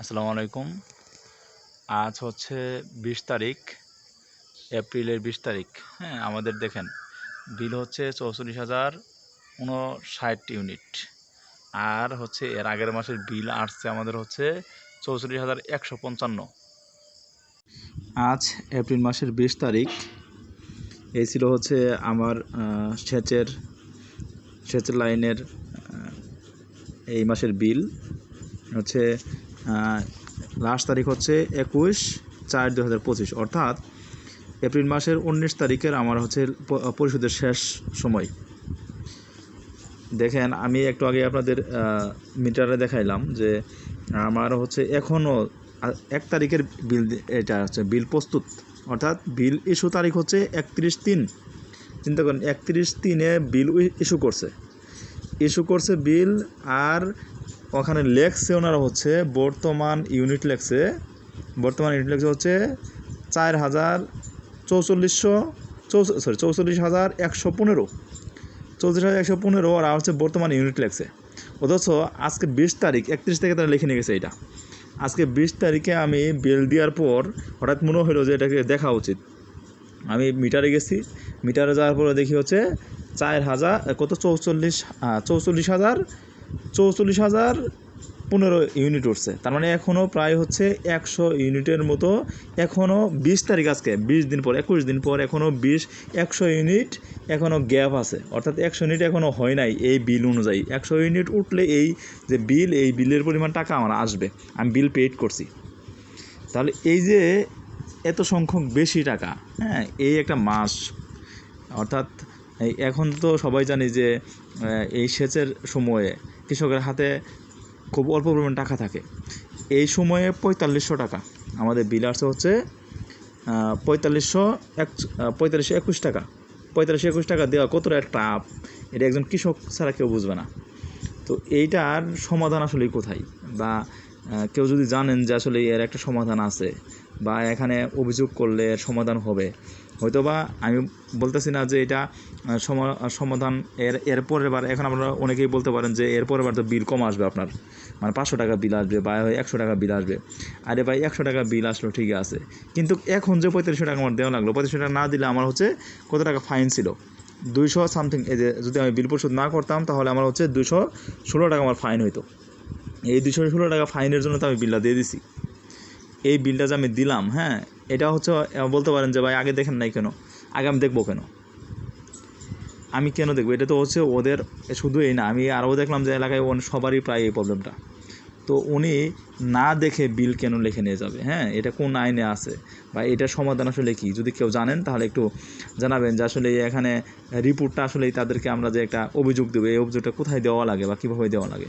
আসসালামু আলাইকুম। আজ হচ্ছে বিশ তারিখ, এপ্রিলের বিশ তারিখ। হ্যাঁ আমাদের দেখেন, বিল হচ্ছে চৌচল্লিশ হাজার উনষাট ইউনিট। আর হচ্ছে এর আগের মাসের বিল আসছে আমাদের হচ্ছে চৌচল্লিশ হাজার একশো পঞ্চান্ন। আজ এপ্রিল মাসের বিশ তারিখ। এই ছিল হচ্ছে আমার সেচের সেচের লাইনের এই মাসের বিল। হচ্ছে লাস্ট তারিখ হচ্ছে একুশ চার দু হাজার পঁচিশ, অর্থাৎ এপ্রিল মাসের উনিশ তারিখের আমার হচ্ছে পরিশোধের শেষ সময়। দেখেন, আমি একটু আগে আপনাদের মিটারে দেখাইলাম যে আমার হচ্ছে এখনও এক তারিখের বিল এটা হচ্ছে বিল প্রস্তুত, অর্থাৎ বিল ইস্যু তারিখ হচ্ছে একত্রিশ তিন। চিন্তা করেন, একত্রিশ তিনে বিল ইস্যু করছে। ইস্যু করছে বিল আর ওখানে লেখছে ওনারা হচ্ছে বর্তমান ইউনিট লেখছে। বর্তমান ইউনিট লেখছে হচ্ছে চার হাজার চৌচল্লিশশো সরি চৌচল্লিশ হাজার একশো পনেরো। চৌত্রিশ হাজার একশো পনেরো আর হচ্ছে বর্তমান ইউনিট লেখছে। অথচ আজকে বিশ তারিখ, একত্রিশ থেকে তারা লিখে নিয়ে গেছে এটা। আজকে বিশ তারিখে আমি বিল দেওয়ার পর হঠাৎ মনে হলো যে এটাকে দেখা উচিত। আমি মিটারে গেছি, মিটারে যাওয়ার পরে দেখি হচ্ছে চার হাজার, কত? চৌচল্লিশ চৌচল্লিশ হাজার চৌচল্লিশ হাজার পনেরো ইউনিট উঠছে। তার মানে এখনও প্রায় হচ্ছে একশো ইউনিটের মতো। এখনও বিশ তারিখ আজকে, বিশ দিন পর, একুশ দিন পর এখনও বিশ, একশো ইউনিট এখনও গ্যাপ আছে। অর্থাৎ একশো ইউনিট এখনও হয় নাই এই বিল অনুযায়ী। একশো ইউনিট উঠলে এই যে বিল, এই বিলের পরিমাণ টাকা আমার আসবে। আমি বিল পেড করছি। তাহলে এই যে এত সংখ্যক বেশি টাকা হ্যাঁ এই একটা মাস, অর্থাৎ এখন তো সবাই জানি যে এই সেচের সময়ে কৃষকের হাতে খুব অল্প পরিমাণ টাকা থাকে। এই সময়ে পঁয়তাল্লিশশো টাকা। আমাদের বিল আসছে হচ্ছে পঁয়তাল্লিশশো এক পঁয়তাল্লিশশো একুশ টাকা। পঁয়তাল্লিশশো একুশ টাকা দেওয়া কতটা টাপ এটা একজন কৃষক ছাড়া কেউ বুঝবে না। তো এইটার সমাধান আসলে কোথায়? বা কেউ যদি জানেন যে আসলে এর একটা সমাধান আছে বা এখানে অভিযোগ করলে এর সমাধান হবে হয়তো বা আমি বলতেছি না যে এটা সমা- সমাধান এর এর পরের বার, এখন আপনারা অনেকেই বলতে পারেন যে এর পরের বার তো বিল কম আসবে আপনার মানে পাঁচশো টাকা বিল আসবে বা একশো টাকা বিল আসবে। আরে ভাই, একশো টাকা বিল আসলো ঠিক আছে, কিন্তু এখন যে পঁয়তাল্লিশশো টাকা আমার দেওয়া লাগল পঁয়তাল্লিশশো টাকা না দিলে আমার হচ্ছে কত টাকা ফাইন ছিল? দুইশো সামথিং, এই যে যদি আমি বিল পরিশোধ না করতাম, তাহলে আমার হচ্ছে দুশো ষোলো টাকা আমার ফাইন হইতো। এই দুশো ষোলো টাকা ফাইনের জন্য তো আমি বিলটা দিয়ে দিছি। এই বিলটা যে আমি দিলাম হ্যাঁ এটা হচ্ছে বলতে পারেন যে ভাই, আগে দেখেন নাই কেন? আগে আমি দেখব কেন? আমি কেন দেখব? এটা তো হচ্ছে ওদের, শুধু এই না, আমি আরও দেখলাম যে এলাকায় সবারই প্রায় এই প্রবলেমটা। তো উনি না দেখে বিল কেন লিখে নিয়ে যাবে? হ্যাঁ এটা কোন আইনে আছে? বা এটার সমাধান আসলে কি? যদি কেউ জানেন, তাহলে একটু জানাবেন যে আসলে এখানে রিপোর্টটা আসলে তাদেরকে আমরা যে একটা অভিযোগ দেবো, এই অভিযোগটা কোথায় দেওয়া লাগে বা কীভাবে দেওয়া লাগে?